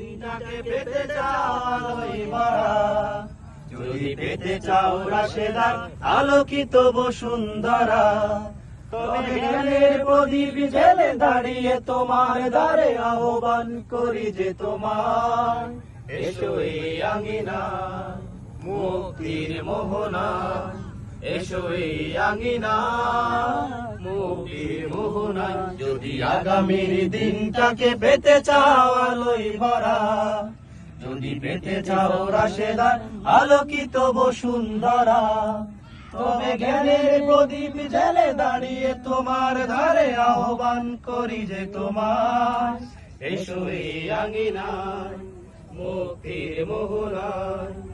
দিনটাকে যদি পেতে চাও রাশেদার, আলোকিত বসুন্ধরা। প্রদীপ জেলে দাঁড়িয়ে তোমার দ্বারে আহ্বান করি যে তোমার। এসো এই আঙিনা, মুক্তির মোহনা। যদি আগামীর দিনটাকে পেতে চাও আলোয় ভরা, যদি পেতে চাও রাশেদার আলোকিত বসুন্ধরা। তবে জ্ঞানের প্রদীপ জেলে দাঁড়িয়ে তোমার ধারে আহ্বান করি যে তোমার। এসো এই আঙিনায়, মুক্তির মোহনায়।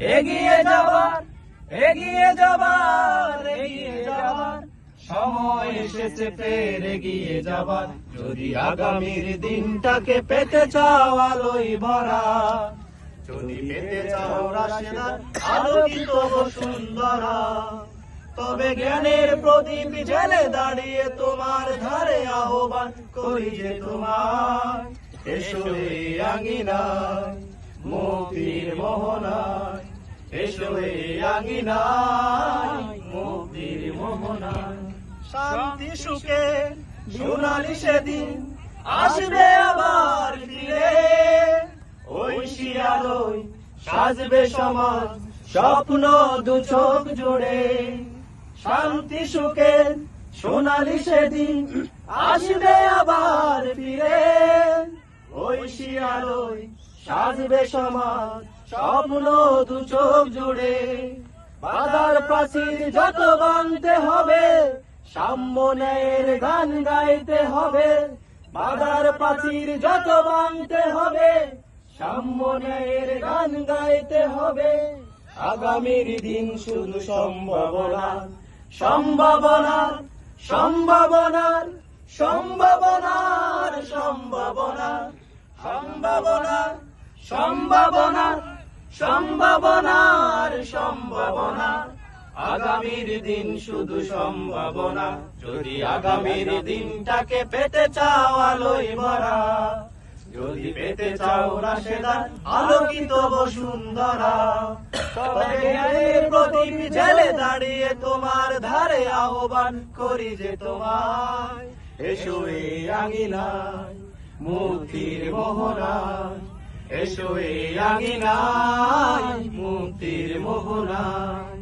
এগিয়ে যাবার এগিয়ে যাবার এগিয়ে যাবার। সময় এসেছে ফের এগিয়ে যাবার। যদি আগামীর দিনটাকে পেতে চাও আলোয় ভরা, যদি পেতে চাও রাশেদার আলোকিত সুন্দরা, তবে জ্ঞানের প্রদীপ জেলে দাঁড়িয়ে তোমার ধারে আহ্বান করি যে তোমার। এসো আঙিনায় মুক্তির মোহনায়। এসো শান্তি, সুখে, সোনালি সেদিন আসবে আবার ফিরে। ওই শিয়ালয় সাজবে সমাজ স্বপ্ন দু চোখ জুড়ে। শান্তি, সুখে, সোনালি সেদিন আসবে আবার ফিরে। ওই শিয়ালয় সাজবে সমাজ, স্বপ্ন দু চোখ জুড়ে। বাধার প্রাচীর যত বানতে হবে সাম্যনের গান গাইতে হবে। বাধার প্রাচীর যত বানতে হবে সাম্যনের গান গাইতে হবে। আগামীর দিন শুধু সম্ভাবনা, সম্ভাবনার সম্ভাবনার সম্ভাবনার সম্ভাবনা সম্ভাবনার। সম্ভাবনার সম্ভাবনার সম্ভাবনা আগামীর দিন শুধু সম্ভাবনা, যদি আগামীর দিনটাকে পেতে চাও আলোয় ভরা। যদি পেতে চাও রাশেদার আলোকিত বসুন্ধরা প্রদীপ জেলে দাঁড়িয়ে তোমার ধারে আহ্বান করি যে তোমায়। এসো এই আঙিনায়, মুক্তির মোহনায়। এসো এই আঙিনায় মুক্তির মোহনায়।